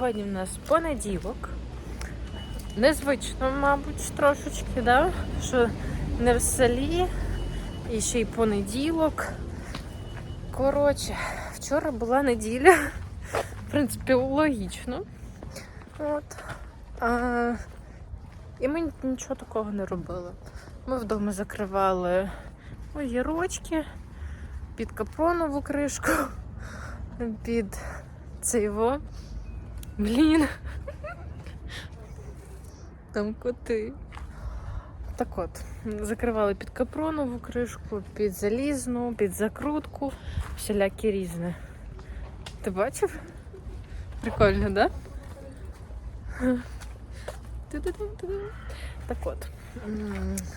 Сьогодні в нас понеділок. Незвично, мабуть, трошечки, да? що не в селі і ще й понеділок. Коротше, вчора була неділя. В принципі, логічно. От. А, і ми нічого такого не робили. Ми вдома закривали огірочки під капронову кришку, під цейво. Блін. Там коти. Так от, закривали під капронову кришку, під залізну, під закрутку, всілякі різне. Ти бачив? Прикольно, да? Так от,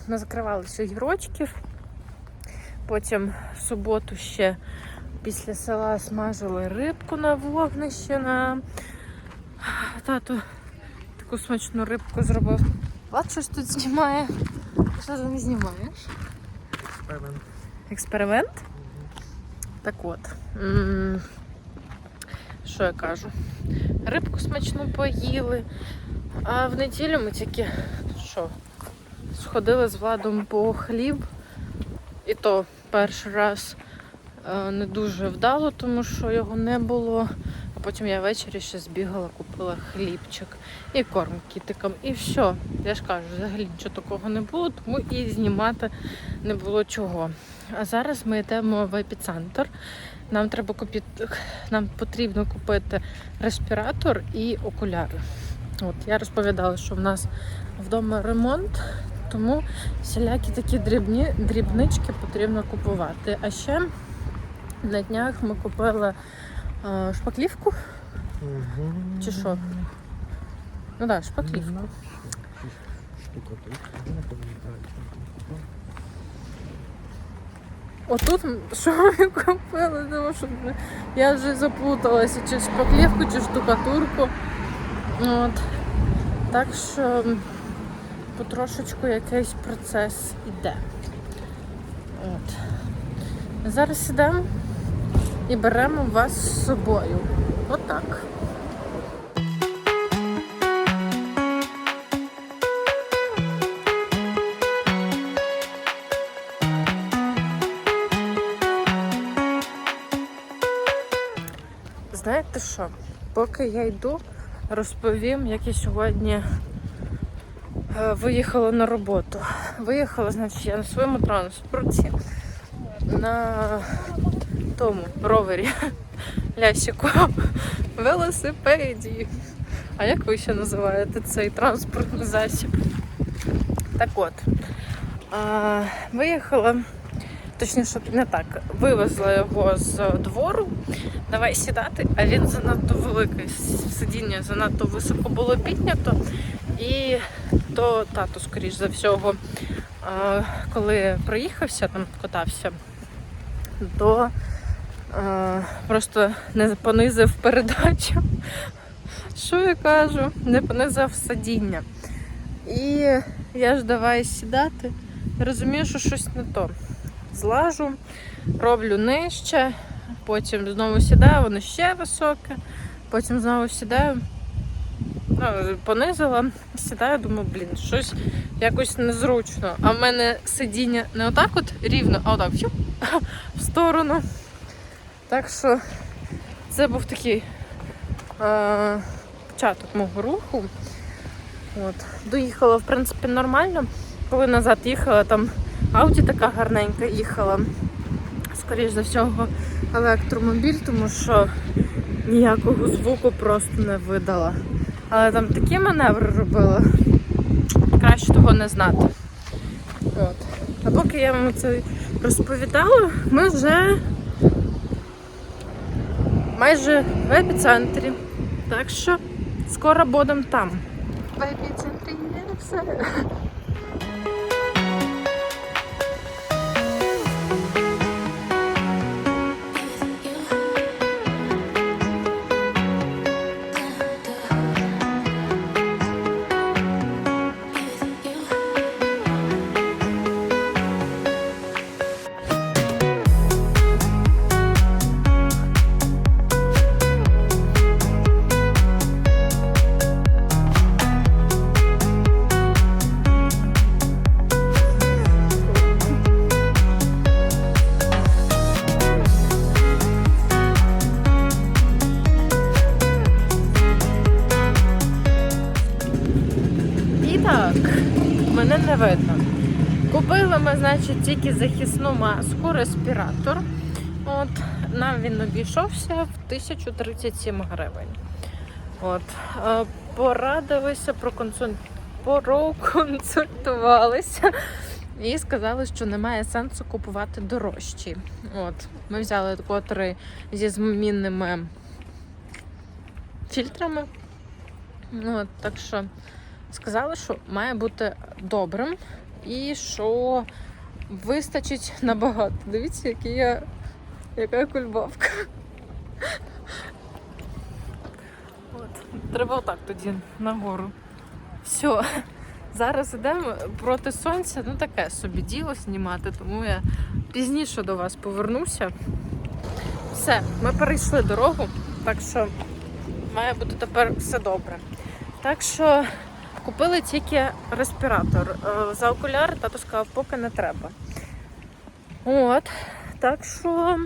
ми закривали гірочків. Потім в суботу ще після села смажили рибку на вогнище на тато таку смачну рибку зробив. Влад щось тут знімає. Що ти не знімаєш? Експеримент. Експеримент? Так от. Що я кажу? Рибку смачну поїли. А в неділю ми тільки що? Сходили з Владом по хліб. І то перший раз е, не дуже вдало, тому що його не було. Потім я ввечері ще збігала, купила хлібчик і корм кітикам. І все. Я ж кажу, взагалі нічого такого не було, тому і знімати не було чого. А зараз ми йдемо в епіцентр. Нам треба купити, нам потрібно купити респіратор і окуляри. От я розповідала, що в нас вдома ремонт, тому всілякі такі дрібні дрібнички потрібно купувати. А ще на днях ми купили е, шпаклівку чи що? Ну так, да, шпаклівку. Отут що ми купили, тому що я вже заплуталася, чи шпаклівку, чи штукатурку. От. Так що потрошечку якийсь процес іде. От. Зараз ідемо і беремо вас з собою. Отак. Знаєте що? Поки я йду, розповім, як я сьогодні е, виїхала на роботу. Виїхала, значить, я на своєму транспорті на тому ровері лящику велосипеді. А як ви ще називаєте цей транспортний засіб? Так от, а, виїхала, точніше, не так, вивезла його з двору. Давай сідати, а він занадто великий. Сидіння занадто високо було піднято. І то тато, скоріш за всього, коли проїхався, там катався, то просто не понизив передачу. Що я кажу? Не понизив сидіння. І я ж давай сідати. Розумію, що щось не то. Злажу, роблю нижче, потім знову сідаю, воно ще високе, потім знову сідаю. Ну, понизила, сідаю, думаю, блін, щось якось незручно. А в мене сидіння не отак от рівно, а отак в сторону. Так що це був такий е, початок мого руху. От. Доїхала, в принципі, нормально. Коли назад їхала, там ауді така гарненька їхала. Скоріш за всього, електромобіль, тому що ніякого звуку просто не видала. Але там такі маневри робила, краще того не знати. От. А поки я вам це розповідала, ми вже майже в епіцентрі. Так що скоро будемо там. В епіцентрі є все. Тільки захисну маску, респіратор. От, нам він обійшовся в 1037 гривень. От, е, порадилися, проконсуль... проконсультувалися і сказали, що немає сенсу купувати дорожчі. От, ми взяли котрий зі змінними фільтрами. От, так що сказали, що має бути добрим і що вистачить набагато. Дивіться, який я, яка кульбавка. От. Треба отак тоді нагору. Все. Зараз йдемо проти сонця. Ну таке собі діло знімати, тому я пізніше до вас повернуся. Все, ми перейшли дорогу, так що має бути тепер все добре. Так що купили тільки респіратор. Е, За окуляри тато сказав, поки не треба. От, так що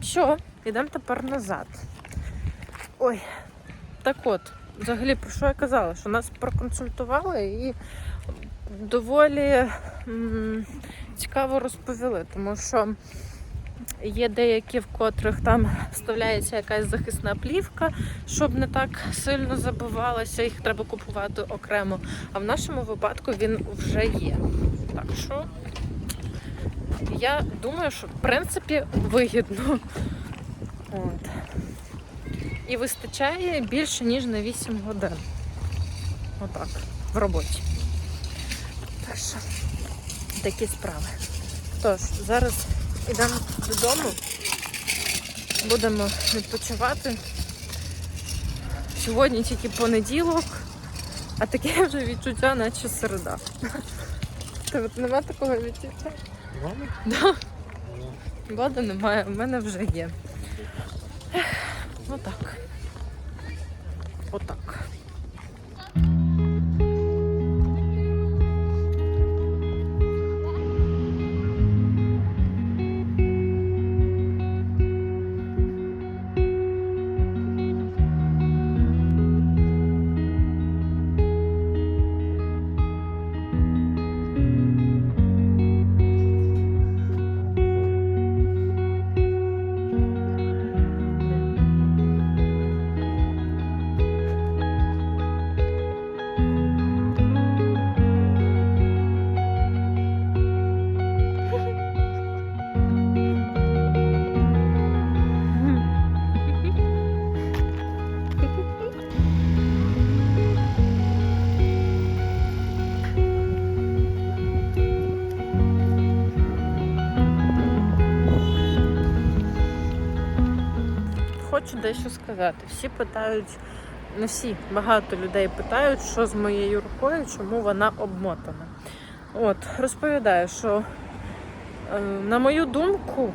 що, йдемо тепер назад. Ой, так от, взагалі, про що я казала? Що нас проконсультували і доволі м, цікаво розповіли, тому що є деякі, в котрих там вставляється якась захисна плівка, щоб не так сильно забивалося, їх треба купувати окремо. А в нашому випадку він вже є. Так що я думаю, що в принципі вигідно. От. І вистачає більше, ніж на 8 годин. Отак, в роботі. Так що такі справи. Тож, зараз йдемо додому, будемо відпочивати. Сьогодні тільки понеділок, а таке вже відчуття, наче середа. Тебе нема такого відчуття? Вам? Да. Води немає, в мене вже є. Отак. Отак. Дещо сказати. Всі питають, не всі, багато людей питають, що з моєю рукою, чому вона обмотана. От, розповідаю, що, е, на мою думку,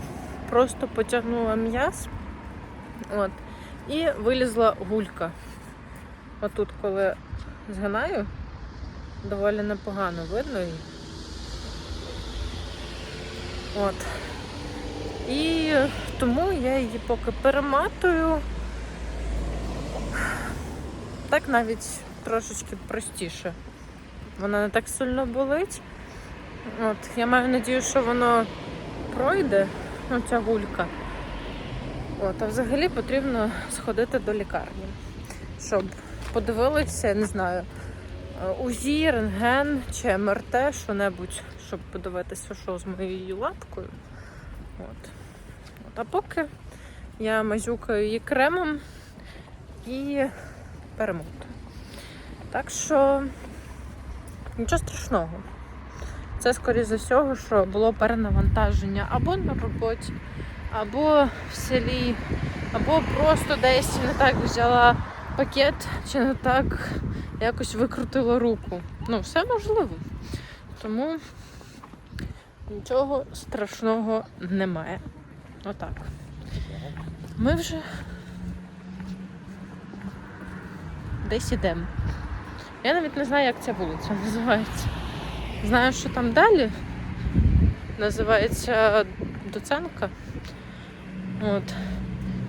просто потягнула м'яз от, і вилізла гулька. Отут, коли згинаю, доволі непогано видно. От. І тому я її поки перематую. Так навіть трошечки простіше. Вона не так сильно болить. От, я маю надію, що воно пройде, ну, ця гулька. От, а взагалі потрібно сходити до лікарні, щоб подивилися, я не знаю, УЗІ, рентген чи МРТ, що-небудь, щоб подивитися, що з моєю лапкою. От. От, а поки я мазюкаю її кремом і перемотую. Так що нічого страшного. Це, скоріше за всього, що було перенавантаження або на роботі, або в селі, або просто десь не так взяла пакет, чи не так якось викрутила руку. Ну, все можливо. Тому нічого страшного немає. Отак. Ми вже десь ідемо. Я навіть не знаю, як ця вулиця називається. Знаю, що там далі. Називається Доценка. От.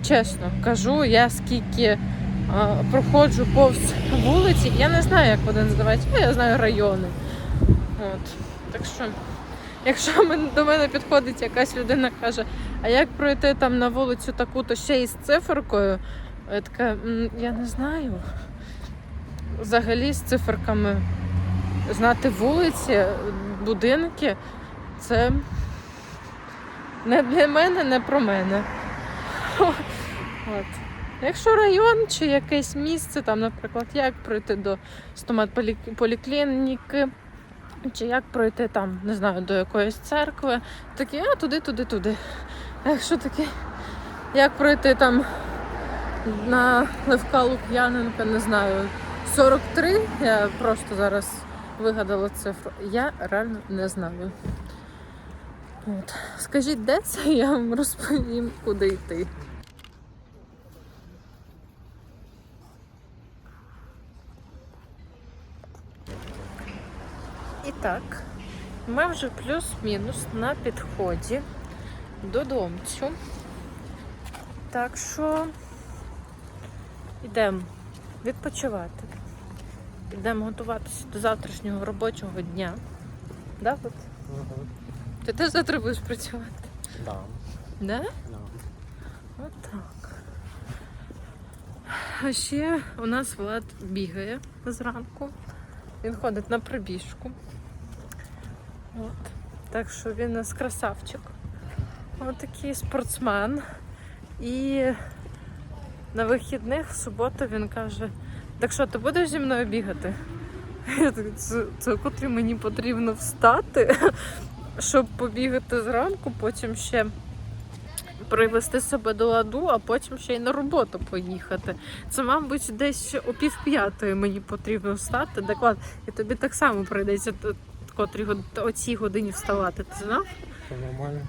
Чесно кажу, я скільки а, проходжу повз вулиці, я не знаю, як вони називаються, ну, я знаю райони. От. Так що, якщо до мене підходить якась людина каже, а як пройти там на вулицю таку-то ще із циферкою, я така, я не знаю. Взагалі з циферками знати вулиці, будинки, це не для мене, не про мене. От. Якщо район чи якесь місце, там, наприклад, як пройти до стоматполіклініки, чи як пройти там, не знаю, до якоїсь церкви, такі, а туди, туди, туди. А якщо такі, як пройти там на Левка Лук'яненка, не знаю, 43, я просто зараз вигадала цифру. Я реально не знаю. От. Скажіть, де це, я вам розповім, куди йти. Так, ми вже плюс-мінус на підході додомцю. Так що йдемо відпочивати. Йдемо готуватися до завтрашнього робочого дня. Да, от? Угу. Ти теж завтра будеш працювати? Да. Да? Да. От так. А ще у нас Влад бігає зранку. Він ходить на пробіжку. От. Так що він у нас красавчик. От такий спортсмен. І на вихідних в суботу він каже: так що, ти будеш зі мною бігати? Це, котрі мені потрібно встати, щоб побігати зранку, потім ще привести себе до ладу, а потім ще й на роботу поїхати. Це, мабуть, десь о пів п'ятої мені потрібно встати. Так ладно, і тобі так само прийдеться котрій о цій годині вставати. Ти знав? Все нормально.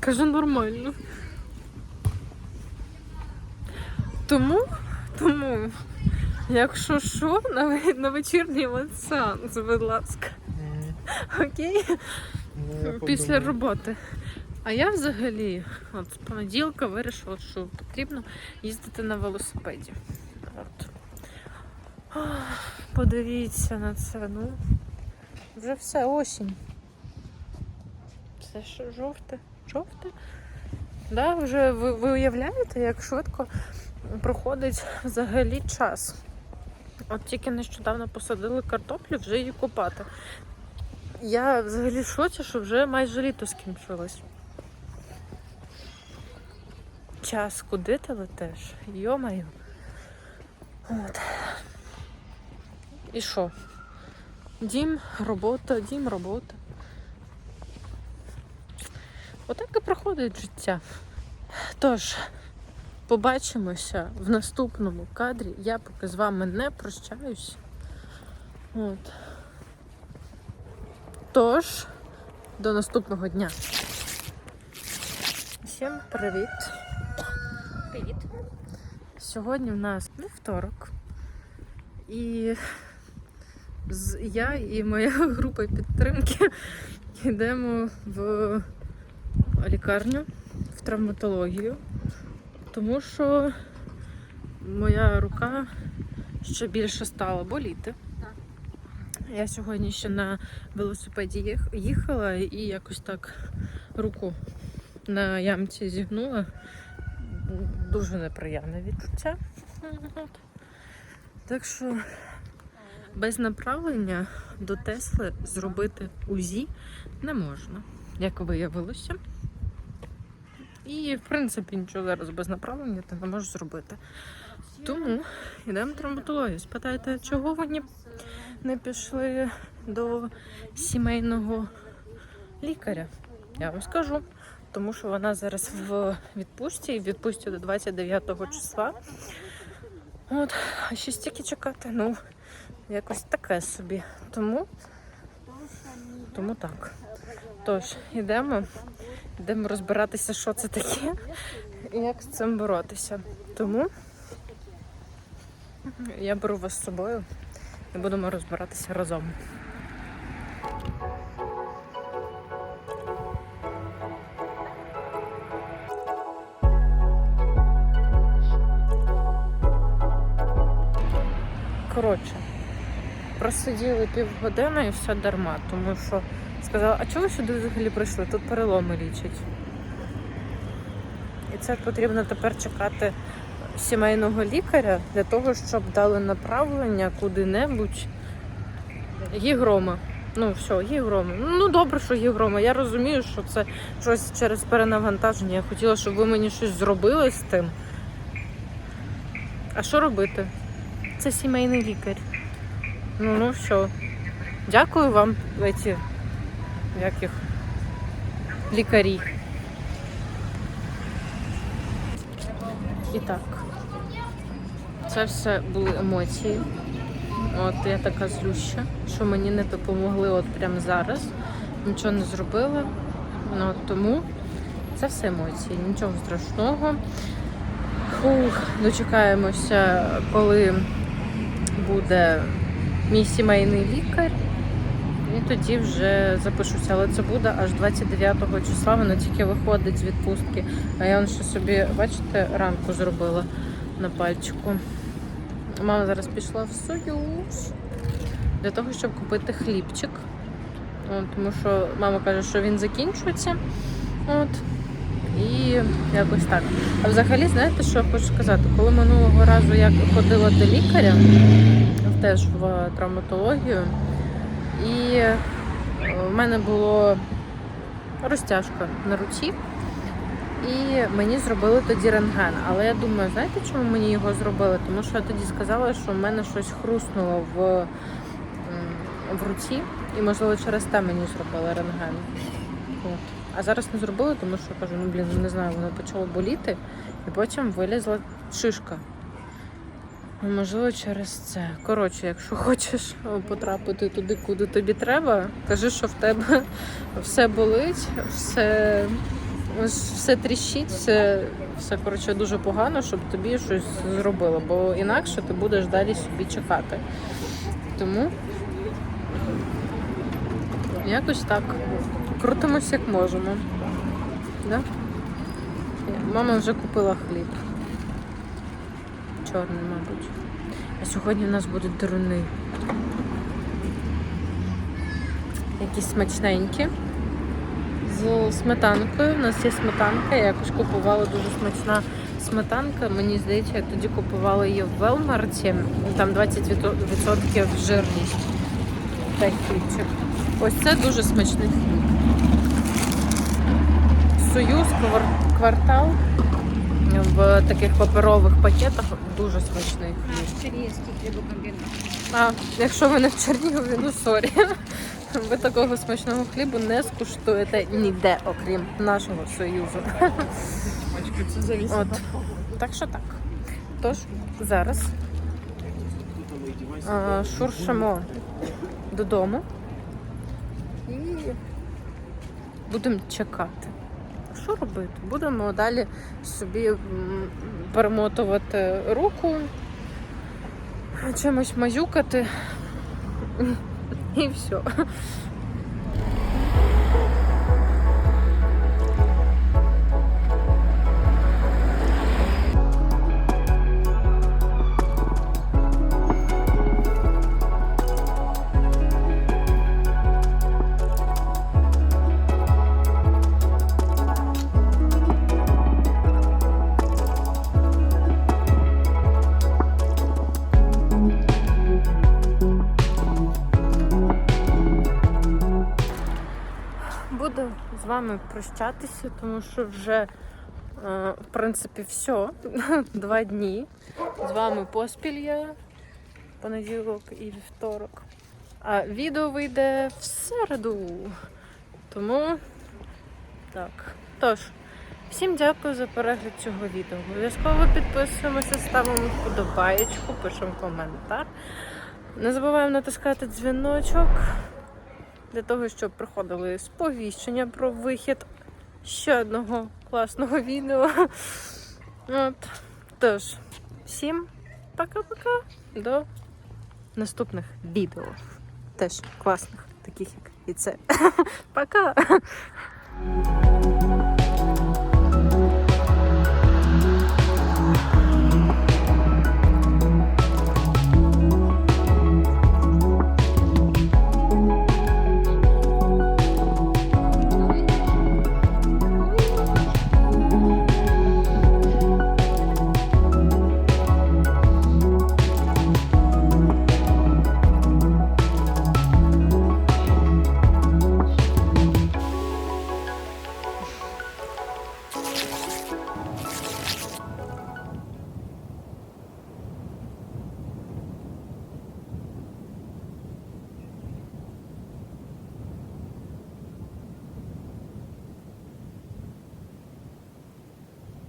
Каже, нормально. Тому, тому, якщо що, на, на вечірній сеанс, будь ласка. Окей? Ну, Після подумаю. роботи. А я взагалі, от з понеділка вирішила, що потрібно їздити на велосипеді. От. Подивіться на це. Ну, вже все осінь. Все що жовте. Жовте? Да, вже ви, ви уявляєте, як швидко проходить взагалі час. От тільки нещодавно посадили картоплю, вже її купати. Я взагалі в шоці, що вже майже літо скінчилось. Час, куди ти летиш? Йомаю. От. І що? Дім, робота, дім, робота. Отак і проходить життя. Тож, побачимося в наступному кадрі. Я поки з вами не прощаюсь. От. Тож, до наступного дня. Всім привіт. Привіт. Сьогодні в нас вівторок. І я і моя група підтримки йдемо в лікарню, в травматологію, тому що моя рука ще більше стала боліти. Я сьогодні ще на велосипеді їхала і якось так руку на ямці зігнула. Дуже неприємне відчуття. Так що без направлення до Тесли зробити УЗІ не можна, як виявилося. І, в принципі, нічого зараз без направлення ти не можеш зробити. Тому йдемо в травматологію. Спитайте, чого ви ні- не пішли до сімейного лікаря? Я вам скажу. Тому що вона зараз в відпустці і відпустці до 29 числа. От, а ще стільки чекати, ну, якось таке собі. Тому, тому так. Тож, йдемо, йдемо розбиратися, що це таке і як з цим боротися. Тому я беру вас з собою і будемо розбиратися разом. Коротше, просиділи півгодини і все дарма, тому що сказала, а чого ви сюди взагалі прийшли? Тут переломи лічать. І це потрібно тепер чекати сімейного лікаря для того, щоб дали направлення куди-небудь. Гігрома. Ну, все, гігрома. Ну, добре, що гігрома. Я розумію, що це щось через перенавантаження. Я хотіла, щоб ви мені щось зробили з тим. А що робити? Це сімейний лікар. Ну, ну все. Дякую вам, ці, як їх, лікарі. І так, це все були емоції. От я така злюща, що мені не допомогли от прямо зараз. Нічого не зробили. Ну, от тому це все емоції, нічого страшного. Фух, дочекаємося, коли буде мій сімейний лікар. І тоді вже запишуся. Але це буде аж 29 числа. Вона тільки виходить з відпустки. А я ще собі, бачите, ранку зробила на пальчику. Мама зараз пішла в Союз для того, щоб купити хлібчик. От, тому що мама каже, що він закінчується. От. І якось так. А взагалі, знаєте, що я хочу сказати? Коли минулого разу я ходила до лікаря, теж в травматологію, і е, в мене було розтяжка на руці. І мені зробили тоді рентген. Але я думаю, знаєте, чому мені його зробили? Тому що я тоді сказала, що в мене щось хруснуло в, в руці, і можливо через те мені зробили рентген. От. А зараз не зробили, тому що кажу, ну блін, не знаю, воно почало боліти, і потім вилізла шишка. Ну, Можливо, через це. Коротше, якщо хочеш потрапити туди, куди тобі треба, кажи, що в тебе все болить, все, все тріщить, все, все коротше, дуже погано, щоб тобі щось зробило, бо інакше ти будеш далі собі чекати. Тому якось так. Крутимось як можемо. Да? Мама вже купила хліб. Чорний, мабуть. А сьогодні у нас будуть деруни. Якісь смачненькі. З сметанкою. У нас є сметанка. Я якось купувала дуже смачна сметанка. Мені здається, я тоді купувала її в Велмарті. Там 20% жирність. Цей хлібчик. Ось це дуже смачний хліб. Союз, квартал в таких паперових пакетах дуже смачний хліб. Чернігівський хлібокомбінат. А якщо ви не в Чернігові, ну сорі. Ви такого смачного хлібу не скуштуєте ніде, окрім нашого союзу. От. Так що так. Тож зараз а, шуршимо додому і будемо чекати. Що робити? Будемо далі собі перемотувати руку, чимось мазюкати і все. Вами прощатися, тому що вже, е, в принципі, все. Два дні. З вами поспіль я понеділок і вівторок. А відео вийде в середу. Тому так. Тож, всім дякую за перегляд цього відео. Обов'язково підписуємося, ставимо вподобаєчку, пишемо коментар. Не забуваємо натискати дзвіночок для того, щоб приходили сповіщення про вихід ще одного класного відео. От. Тож, всім пока-пока. До наступних відео. Теж класних, таких як і це. Пока!